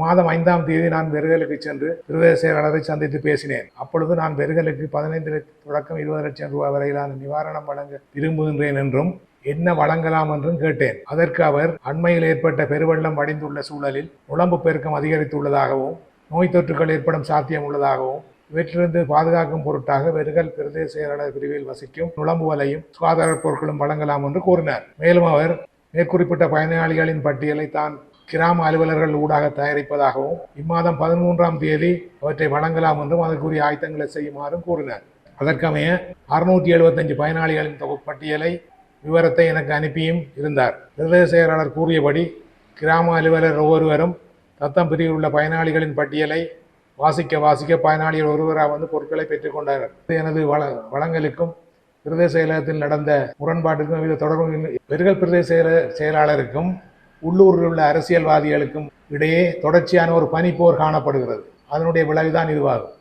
மாதம் ஐந்தாம் தேதி நான் வெறுகலுக்கு சென்று பிரதேச செயலாளரை சந்தித்து பேசினேன். அப்பொழுது நான் வெறுகலுக்கு பதினைந்து தொடக்கம் இருபது லட்சம் ரூபாய் வரையிலான நிவாரணம் வழங்க விரும்புகின்றேன் என்றும் என்ன வழங்கலாம் என்றும் கேட்டேன். அதற்கு அவர் அண்மையில் ஏற்பட்ட பெருவெள்ளம் வடிந்துள்ள சூழலில் உடம்பு பெருக்கம் அதிகரித்துள்ளதாகவும் நோய் தொற்றுகள் ஏற்படும் சாத்தியம் உள்ளதாகவும் இவற்றிலிருந்து பாதுகாக்கும் பொருட்டாக வெறுகல் பிரதேச செயலாளர் பிரிவில் வசிக்கும் நுழம்புவலையும் சுகாதார பொருட்களும் வழங்கலாம் என்று கூறினார். மேலும் அவர் மேற்குறிப்பிட்ட பயனாளிகளின் பட்டியலை தான் கிராம அலுவலர்கள் ஊடாக தயாரிப்பதாகவும் இம்மாதம் பதிமூன்றாம் தேதி அவற்றை வழங்கலாம் என்றும் அதற்குரிய ஆயத்தங்களை செய்யுமாறும் கூறினார். அதற்கமைய அறுநூற்றி எழுபத்தஞ்சு பயனாளிகளின் தொகு பட்டியலை விவரத்தை எனக்கு அனுப்பியும் இருந்தார். பிரதேச செயலாளர் கூறியபடி கிராம அலுவலர் ஒவ்வொருவரும் தத்தம் பிரிவில் உள்ள பயனாளிகளின் பட்டியலை வாசிக்க வாசிக்க பயனாளிகள் ஒருவராக வந்து பொருட்களை பெற்றுக்கொண்டார்கள் எனது வள வளங்களுக்கும் பிரதேச செயலகத்தில் நடந்த முரண்பாட்டுக்கும் இது தொடர்பு பெருகல் பிரதேச செயல- செயலாளருக்கும் உள்ளூரில் உள்ள அரசியல்வாதிகளுக்கும் இடையே தொடர்ச்சியான ஒரு பனிப்போர் காணப்படுகிறது. அதனுடைய விளைவுதான் இதுவாகும்.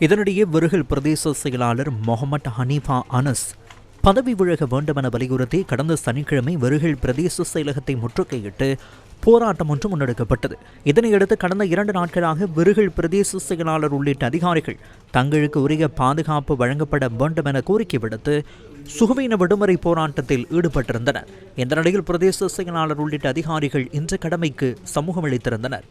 இதனிடையே விருகல் பிரதேச செயலாளர் முகமது ஹனீஃபா அனஸ் பதவி விலக வேண்டுமென வலியுறுத்தி கடந்த சனிக்கிழமை விருகல் பிரதேச செயலகத்தை முற்றுகையிட்டு போராட்டம் ஒன்று முன்னெடுக்கப்பட்டது. இதனையடுத்து கடந்த இரண்டு நாட்களாக விருகல் பிரதேச செயலாளர் உள்ளிட்ட அதிகாரிகள் தங்களுக்கு உரிய பாதுகாப்பு வழங்கப்பட வேண்டும் என கோரிக்கை விடுத்து சுகவீன விடுமுறை போராட்டத்தில் ஈடுபட்டிருந்தனர். இந்த நிலையில் பிரதேச செயலாளர் உள்ளிட்ட அதிகாரிகள் இன்று கடமைக்கு சமூகம் அளித்திருந்தனர்